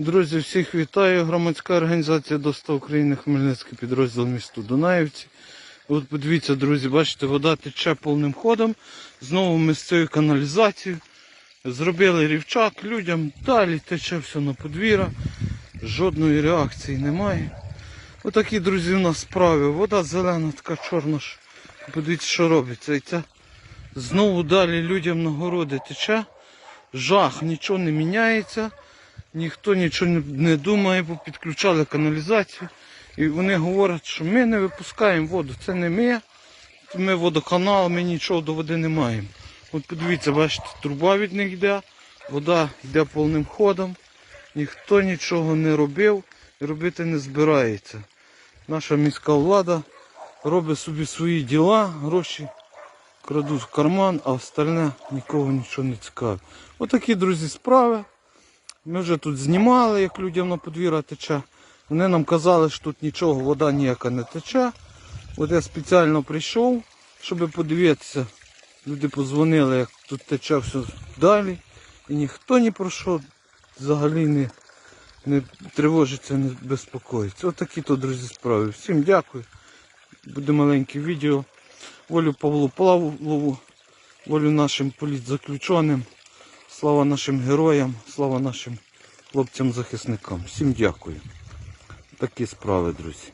Друзі, всіх вітаю. Громадська організація Доста України Хмельницький підрозділ місту Дунаївці. От подивіться, друзі, бачите, вода тече повним ходом. Знову ми з цією каналізацією. Зробили рівчак людям, далі тече все на подвір'я. Жодної реакції немає. Отакі, друзі, у нас справи. Вода зелена, така чорна. Подивіться, що робиться. І це знову далі людям на городи тече. Жах, нічого не міняється. Ніхто нічого не- думає, бо підключали каналізацію. І вони говорять, що ми не випускаємо воду. Це не ми. Ми водоканал, ми нічого до води не маємо. От подивіться, бачите, труба від них йде, вода йде повним ходом. Ніхто нічого не робив і робити не збирається. Наша міська влада робить собі свої діла, гроші крадуть в карман, а остальне нікого нічого не цікавить. Отакі, друзі, справи. Ми вже тут знімали, як людям на подвір'я тече. Вони нам казали, що тут нічого, вода ніяка не тече. От я спеціально прийшов, щоб подивитися. Люди подзвонили, як тут тече все далі. І ніхто ні про що взагалі не, не тривожиться, не безпокоїться. Отакі то, друзі, справи. Всім дякую. Буде маленьке відео. Волю Павлу Павлову, волю нашим політзаключеним. Слава нашим героям, слава нашим хлопцям-захисникам. Всім дякую. Такі справи, друзі.